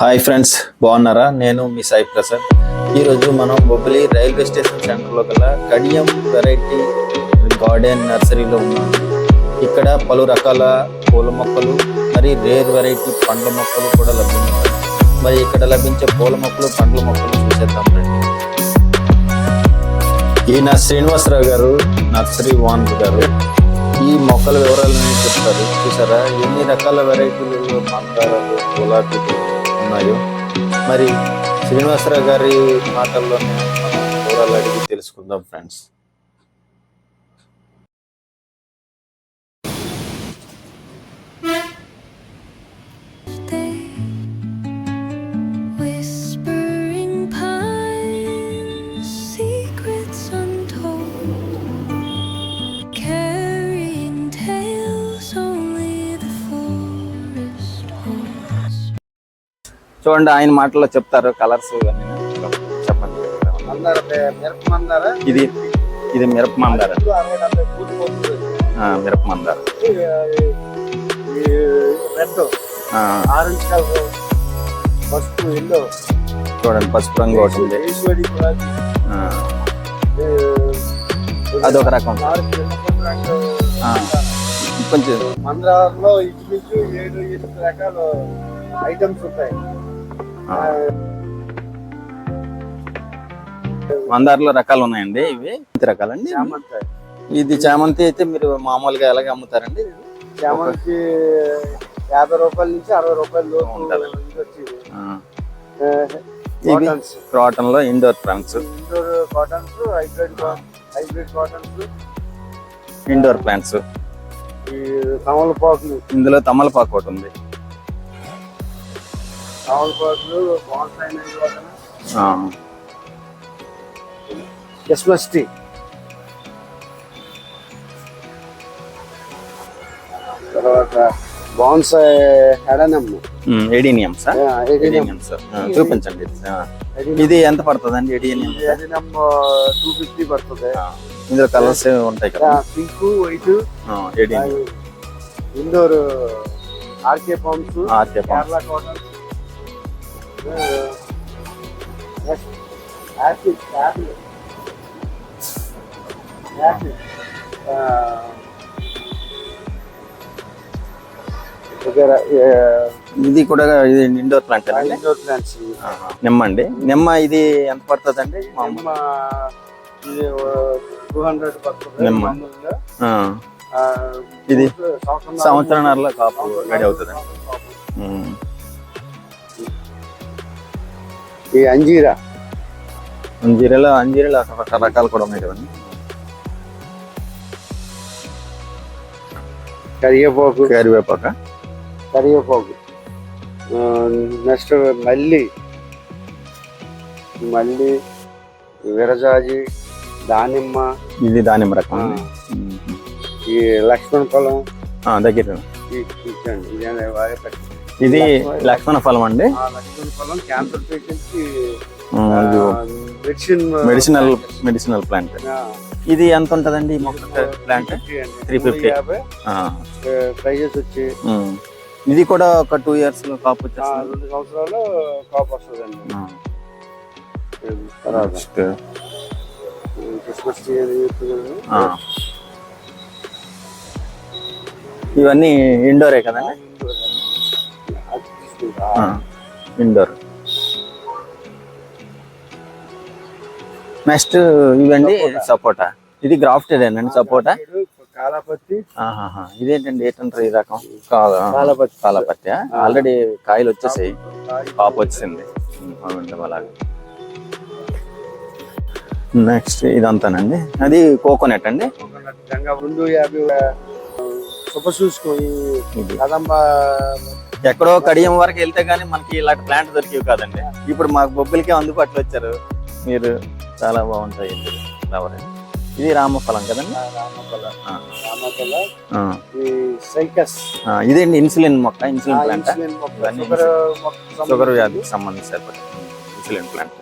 Hi friends బాగున్నారా? నేను మీ సాయి ప్రసాద్. ఈరోజు మనం బొబ్బిలి రైల్వే స్టేషన్ సెంటర్లో గల కడియం వెరైటీ గార్డెన్ నర్సరీలో ఉన్నాం. ఇక్కడ పలు రకాల పూల మొక్కలు మరి రేర్ వెరైటీ పండ్ల మొక్కలు కూడా లభ్యమవుతాయి మరి ఇక్కడ లభించే పూల మొక్కలు పండ్ల మొక్కలు చూసేద్దాం రండి. ఈయన శ్రీనివాసరావు గారు నర్సరీ ఓనర్ గారు ఈ మొక్కల వివరాలు చెప్తారు. చూసారా? ఎన్ని రకాల వెరైటీలు మందారాలు గులాబీలు ఉన్నాయో. మరి శ్రీనివాసరావు గారి మాటల్లోనే మనం వివరాలు అడిగి తెలుసుకుందాం ఫ్రెండ్స్. చూడండి ఆయన మాటల్లో చెప్తారు కలర్స్ ఇవన్నీ. చెప్పండి. ఇది ఇది మిరప మందార మిరప మందార చూడండి పసుపు రంగు ఒకటి అదొక రకం. కొంచెం. మందారంలో ఇంచుమించు ఏడు ఎనిమిది రకాల ఐటమ్స్ ఉంటాయి. మందారలో రకాలు ఉన్నాయండి ఇవి. రకాలండి. చామంతి. ఇది చామంతి అయితే మీరు మామూలుగా ఎలాగ అమ్ముతారండి? చామంతి యాభై రూపాయల నుంచి అరవై రూపాయల ఇవి crotons క్రాటన్లో indoor plants. Indoor crotons hybrid hybrid crotons indoor plants. ఈ తమలపాకులు. ఇందులో తమలపాకు ఒకటి ఉంది. క్రిస్మస్ ట్రీ తర్వాత బాన్సాయి హెడనమ్. ఉమ్, ఎడీనియమ్స్ ఎడీనియమ్స్ ఆ, చూపించండి ఇది ఎంత పడుతుందండి ఎడీనియం హెడనమ్ టూ ఫిఫ్టీ పడుతుంది. ఇందులో కలర్స్ ఉంటాయి కదా? Pink white. Adenium indoor areca palms areca palms. Apple apple apple ఇది కూడా ఇది ఇండోర్ ప్లాంట్ అండి. ఇండోర్ ప్లాంట్స్ నిమ్మ అండి. నిమ్మ ఇది ఎంత పడుతుందండి? మామూలు. ఇది టూ హండ్రెడ్ పడుతుంది నిమ్మ. ఇది కాపు రెడీ అవుతుందండి. ఈ అంజీరా. అంజీరలో అంజీరలో రకరకాలు కూడా ఉన్నాయి కదండి. కరివేపాకు. కరివేపాక? కరివేపాకు. నెక్స్ట్ మల్లి. మల్లి విరజాజి దానిమ్మ. ఇది దానిమ్మ రకం. ఈ లక్ష్మణ ఆ, దగ్గర. ఈ- ఇచ్చండి ఇదే బాగా పెట్టండి. ఇది లక్ష్మణ ఫలం. అండి. ఆ లక్ష్మణ ఫలం క్యాన్సర్ పేషెంట్స్కి ఉమ్, ఇది మెడిసిన్ మెడిసినల్ మెడిసినల్ ప్లాంట్ ఇది ఎంత ఉంటదండి ఈ మొక్క ప్లాంట్ 350. యాభై. ప్రైజెస్ వచ్చి. ఇది కూడా ఒక టూ ఇయర్స్లో కాపు వచ్చేస్తుంది. రెండు సంవత్సరాలు కాపు వస్తుందండి. క్రిస్మస్. ఇవన్నీ ఇండోరే కదండి. ఇండోర్. నెక్స్ట్ ఇవండి సపోటా. ఇది గ్రాఫ్టెడ్ అండి సపోటా. కాలాపత్తి. ఇదేంటండి ఏంటంటారు ఈ రకం? కాలాపత్తి. కాలాపత్తి ఆల్రెడీ కాయలు వచ్చేసాయి. పాపు వచ్చింది. అవునండి అలాగే. నెక్స్ట్ ఇదంతానండి. అది కోకోనట్ అండి. రెండు యాభై కదంబ ఎక్కడో కడియం వరకు వెళ్తే గానీ మనకి ఇలాంటి ప్లాంట్ దొరికేవి కాదండి. ఇప్పుడు మాకు బొబ్బిలికే అందుబాటులో వచ్చారు. మీరు చాలా బాగుంటాయి ఇది ఫ్లవర్. ఇది రామఫలం కదండి? సైకస్. ఆ, ఇదేంటి ఇన్సులిన్ మొక్క ఇన్సులిన్ ప్లాంట్ షుగర్ వ్యాధికి సంబంధించి ఇన్సులిన్ ప్లాంట్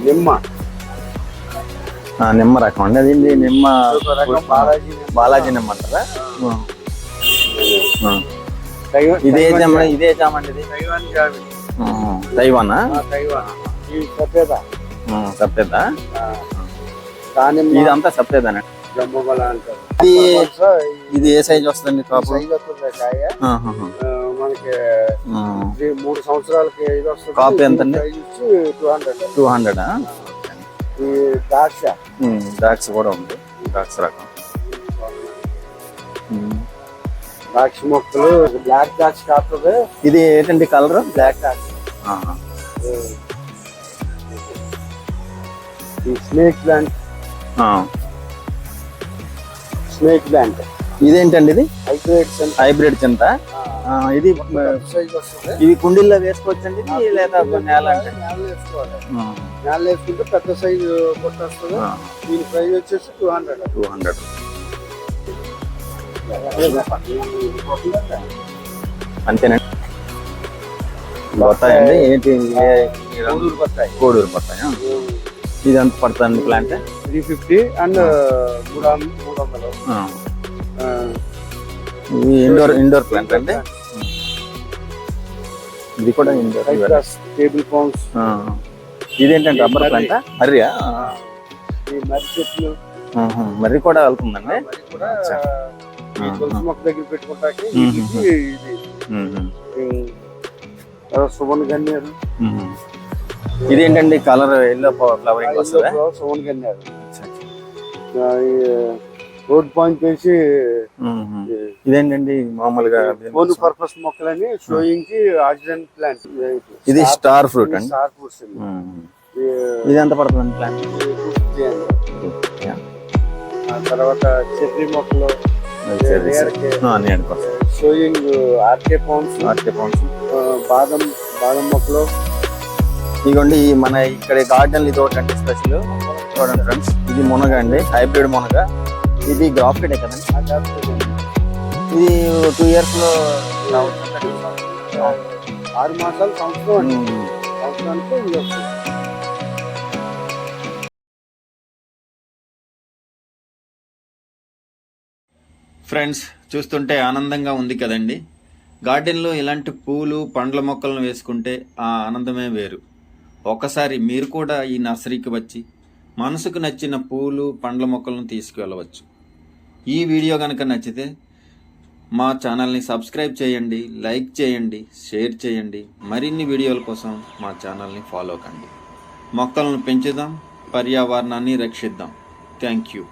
నిమ్మ. నిమ్మ రకం అండి. అది? నిమ్మ బాలాజీ నిమ్మ. అంటారా? ఇదే జామ. ఇదే ఇది జామ. తైవానా ఆ, తైవాన్? దానిమ్మ. ఇదంతా అంటారు. ఇది- ఇది ఏ సైజ్ వస్తుంది కాపు? మనకి. ఇది మూడు సంవత్సరాలకి ఇది కాపు వచ్చి టూ హండ్రెడ్. Two hundred? ఈ ద్రాక్ష ద్రాక్ష కూడా ఉంది. ద్రాక్ష రకం. ద్రాక్ష మొక్కలు బ్లాక్ ద్రాక్ష కాస్తుంది ఇది ఏంటండి కలర్? బ్లాక్ ద్రాక్ష ఈ స్నేక్ ప్లాంట్. Snake plant. ఇదేంటండి ఇది? హైబ్రిడ్స్ అంటే హైబ్రిడ్ చింత. ఇది సైజ్ వస్తుంది ఇవి కుండీల్లో వేసుకోవచ్చండి ఇది లేదా నేల అంటే? నేల వేసుకోవాలి. ఆ, నేల వేసుకుంటే పెద్ద సైజు పొట్టు వస్తుంది దీని ప్రైస్ వచ్చేసి టూ హండ్రెడ్ టూ హండ్రెడ్ అంతేనండి. పోతాయండి ఏంటి? కోడూరు బత్తాయి. కోడూరు ఇది ఎంత పడుతుంది ప్లాంట్? త్రీ ఫిఫ్టీ అండ్ మూడు మూడు వందలు. ఇది ఇండోర్ ఇండోర్ ప్లాంట్ అండి. ఇది కూడా ఇండోర్ టేబుల్ ఫోన్స్ ఇదేంటంటే రబ్బర్ ప్లాంట్ మర్రియా మర్రి చెట్లు. మర్రి కూడా వెళ్తుందండి? మొక్క దగ్గర పెట్టుకుంటాకి సువన్ గన్నేరు మ్మ్. ఇదేంటండి కలర్ ఎల్లో ఫ్లవరింగ్ వస్తుందా? సువన్ ఈ రోడ్ పాయింట్ మ్మ్. ఇదేంటండి మామూలుగా ఓన్ పర్పస్ మొక్కలని షోయింగ్కి ఆక్సిజన్ ప్లాంట్ ఇది స్టార్ ఫ్రూట్ అండి. Star fruits. ఇది ఎంత పడుతుంది ప్లాంట్ తర్వాత చెర్రీ మొక్కలు showing areca palms areca palms బాదం బాదం మొక్కలు. ఇదిగోండి మన ఇక్కడ గార్డెన్ ఇది ఒకటి అంటే స్పెషల్. చూడండి ఫ్రెండ్స్ ఇది మునగ అండి హైబ్రిడ్ మునగ. ఇది గ్రాఫ్టెడ్ కదండి. ఇది టూ ఇయర్స్లో రావచ్చు ఆరు మాసాలు సంవత్సరం. సంవత్సరానికి ఇది వస్తుంది ఫ్రెండ్స్ చూస్తుంటే ఆనందంగా ఉంది కదండి. గార్డెన్లో ఇలాంటి పూలు పండ్ల మొక్కలను వేసుకుంటే ఆ ఆనందమే వేరు. ఒకసారి మీరు కూడా ఈ నర్సరీకి వచ్చి మనసుకు నచ్చిన పూలు పండ్ల మొక్కలను తీసుకువెళ్ళవచ్చు ఈ వీడియో కనుక నచ్చితే మా ఛానల్ని సబ్స్క్రైబ్ చేయండి లైక్ చేయండి షేర్ చేయండి. మరిన్ని వీడియోల కోసం మా ఛానల్ని ఫాలో కండి. మొక్కలను పెంచుదాం పర్యావరణాన్ని రక్షిద్దాం. Thank you.